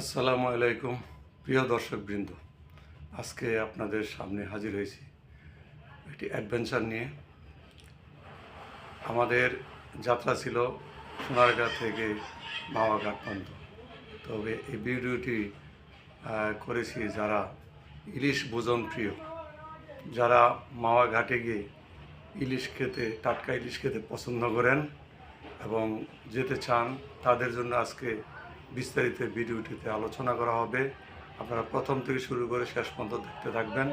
আসসালামু আলাইকুম, প্রিয় দর্শকবৃন্দ। আজকে আপনাদের সামনে হাজির হয়েছি একটি অ্যাডভেঞ্চার নিয়ে। আমাদের যাত্রা ছিল সোনারগাঁ থেকে মাওয়াঘাট পর্যন্ত। তবে এই ভিডিওটি করেছি যারা ইলিশ ভোজন প্রিয়। যারা মাওয়া ঘাটে গিয়ে ইলিশ খেতে, টাটকা ইলিশ খেতে পছন্দ করেন এবং যেতে চান, তাদের জন্য আজকে বিস্তারিত ভিডিওটিতে আলোচনা করা হবে। আপনারা প্রথম থেকে শুরু করে শেষ পর্যন্ত দেখতে থাকবেন,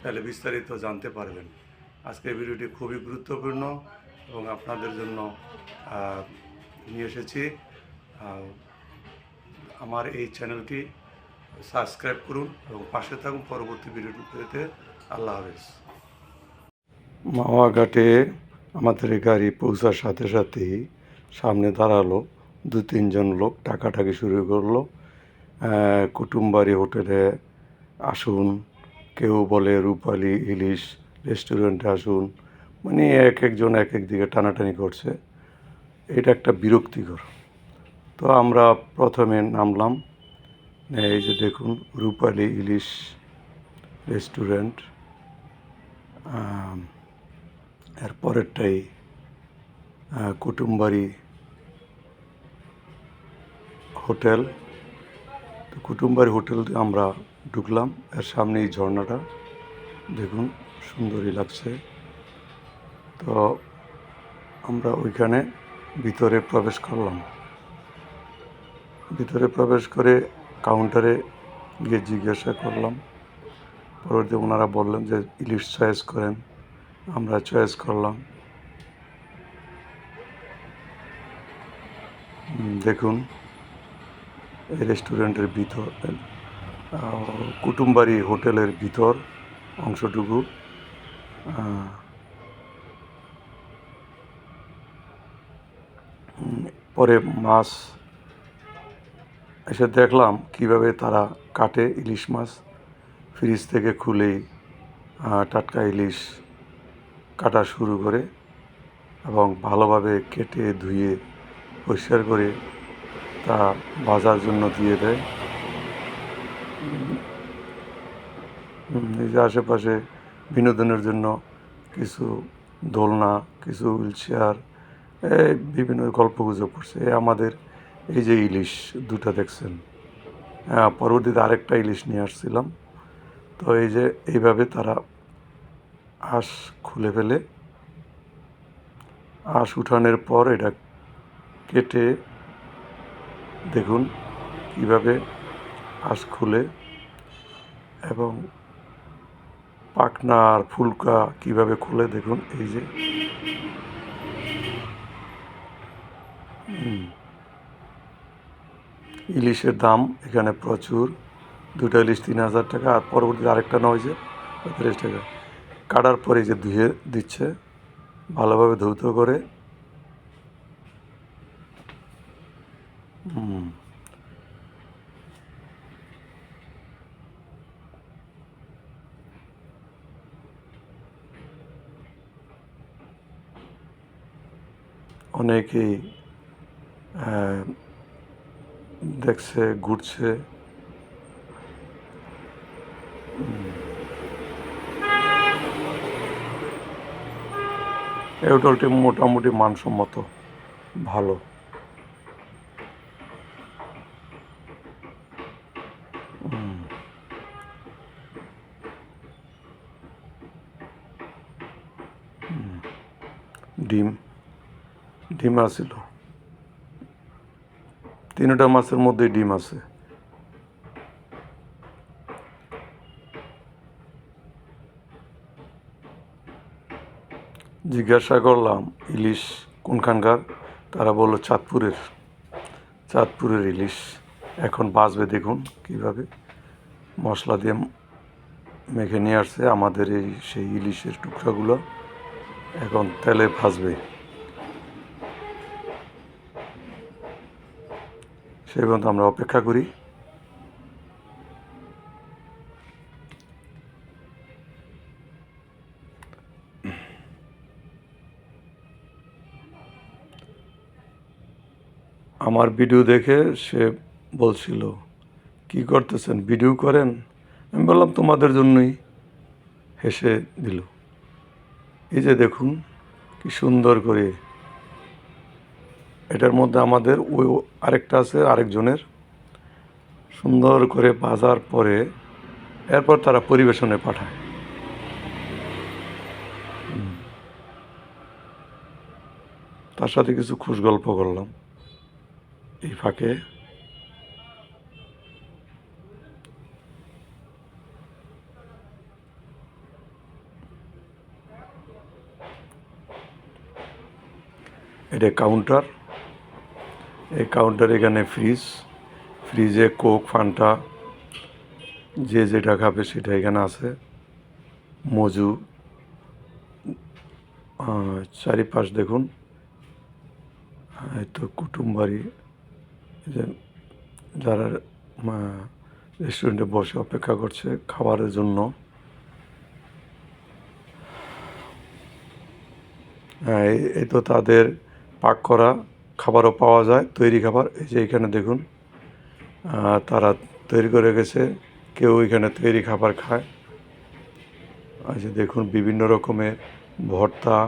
তাহলে বিস্তারিত জানতে পারবেন। আজকের ভিডিওটি খুবই গুরুত্বপূর্ণ এবং আপনাদের জন্য নিয়ে এসেছি। আমার এই চ্যানেলটি সাবস্ক্রাইব করুন এবং পাশে থাকুন পরবর্তী ভিডিওটি পেতে। আল্লাহ হাফেজ। মাওয়া ঘাটে আমাদের গাড়ি পৌঁছার সাথে সাথেই সামনে দাঁড়াল দু তিনজন লোক টাকাটাকি শুরু করল। কুটুমবাড়ি হোটেলে আসুন কেউ বলে রূপালি ইলিশ রেস্টুরেন্টে আসুন। মানে এক একজন এক এক দিকে টানাটানি করছে। এটা একটা বিরক্তিকর। তো আমরা প্রথমে নামলাম। এই যে দেখুন রূপালি ইলিশ রেস্টুরেন্ট। আম, এর পরেরটাই আহ, কুটুমবাড়ি হোটেল, তো কুটুমবাড়ি হোটেল আমরা ঢুকলাম। এর সামনে এই ঝর্ণাটা, দেখুন, সুন্দরই লাগছে। তো আমরা ওইখানে ভিতরে প্রবেশ করলাম। ভিতরে প্রবেশ করে কাউন্টারে গিয়ে জিজ্ঞাসা করলাম। পরবর্তী ওনারা বললেন যে, ইলিশ চয়েস করেন। আমরা চয়েস করলাম। দেখুন রেস্টুরেন্টের ভিতর কুটুমবাড়ি হোটেলের ভিতর অংশটুকু পরে মাছ এসে দেখলাম কীভাবে তারা কাটে ইলিশ মাছ। ফ্রিজ থেকে খুলেই টাটকা ইলিশ কাটা শুরু করে এবং ভালোভাবে কেটে ধুয়ে পরিষ্কার করে তা ভাজার জন্য দিয়ে দেয়। যে আশেপাশে বিনোদনের জন্য কিছু দোলনা, কিছু হুইল চেয়ার এই বিভিন্ন গল্প গুজব করছে। এই আমাদের এই যে ইলিশ দুটো দেখছেন। হ্যাঁ পরবর্তীতে আরেকটা ইলিশ নিয়ে আসছিলাম। তো এই যে এইভাবে তারা আঁশ খুলে ফেলে। আঁশ উঠানোর পর এটা কেটে দেখুন কীভাবে আঁশ খুলে এবং পাখনা আর ফুলকা কীভাবে খুলে দেখুন, এই যে। ইলিশের দাম এখানে প্রচুর। দুটো ইলিশ তিন হাজার টাকা, আর পরবর্তীতে আরেকটা নয় যে, পঁয়তাল্লিশ টাকা। কাটার পরে যে ধুয়ে দিচ্ছে, ভালোভাবে ধৌত করে হুম অনেকেই দেখছে ঘুরছে। এই হোটেলটি মোটামুটি মানসম্মত ভালো ডিম ডিম আছিল। তিনটা মাছের মধ্যে ডিম আছে। জিজ্ঞাসা করলাম, ইলিশ কোনখানকার? তারা বলল, চাঁদপুরের। চাঁদপুরের ইলিশ। এখন বাঁচবে দেখুন কীভাবে। মশলা দিয়ে মেখে নিয়ে আসছে আমাদের এই সেই ইলিশের টুকরাগুলো। এখন তেলে ভাজবে। সেই পর্যন্ত আমরা অপেক্ষা করি। আমার ভিডিও দেখে সে বলছিল, কি করতেছেন? ভিডিও করেন? আমি বললাম, তোমাদের জন্যই। হেসে দিল। এই যে দেখুন, কি সুন্দর করে। এটার মধ্যে আমাদের ওই আরেকটা আছে, আরেকজনের। সুন্দর করে বাজার পরে এরপর তারা পরিবেশনে পাঠায়। তার সাথে কিছু খুশ গল্প করলাম। এই ফাঁকে এটা কাউন্টার এই কাউন্টার এখানে ফ্রিজ ফ্রিজে কোক ফান্টা যে যেটা খাবে সেটা এখানে আছে। মজু চারিপাশ দেখুন। তো কুটুম বাড়ি যারা রেস্টুরেন্টে বসে অপেক্ষা করছে খাবারের জন্য। হ্যাঁ এই তো তাদের পাক করা খাবারও পাওয়া যায়, তৈরি খাবার। এই যে এখানে দেখুন তারা তৈরি করে গেছে কেউ এখানে তৈরি খাবার খায়। এই যে দেখুন, বিভিন্ন রকমের ভর্তা,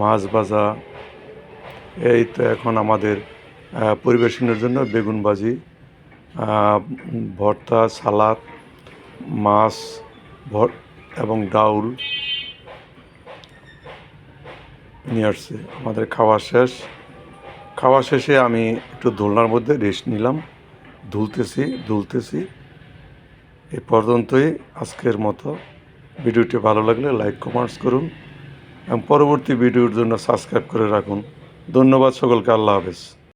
মাছ ভাজা। এই তো এখন আমাদের পরিবেশনের জন্য বেগুন ভাজি ভর্তা, সালাদ, মাছ, ভর এবং ডাউল। নিয়ে আসছে। আমাদের খাওয়া শেষ। খাওয়া শেষে আমি একটু দোলনার মধ্যে রেস্ট নিলাম। ধুলতেছি ধুলতেছি এ পর্যন্তই আজকের মতো। ভিডিওটি ভালো লাগলে লাইক কমেন্টস করুন এবং পরবর্তী ভিডিওর জন্য সাবস্ক্রাইব করে রাখুন। ধন্যবাদ সকলকে, আল্লাহ হাফেজ।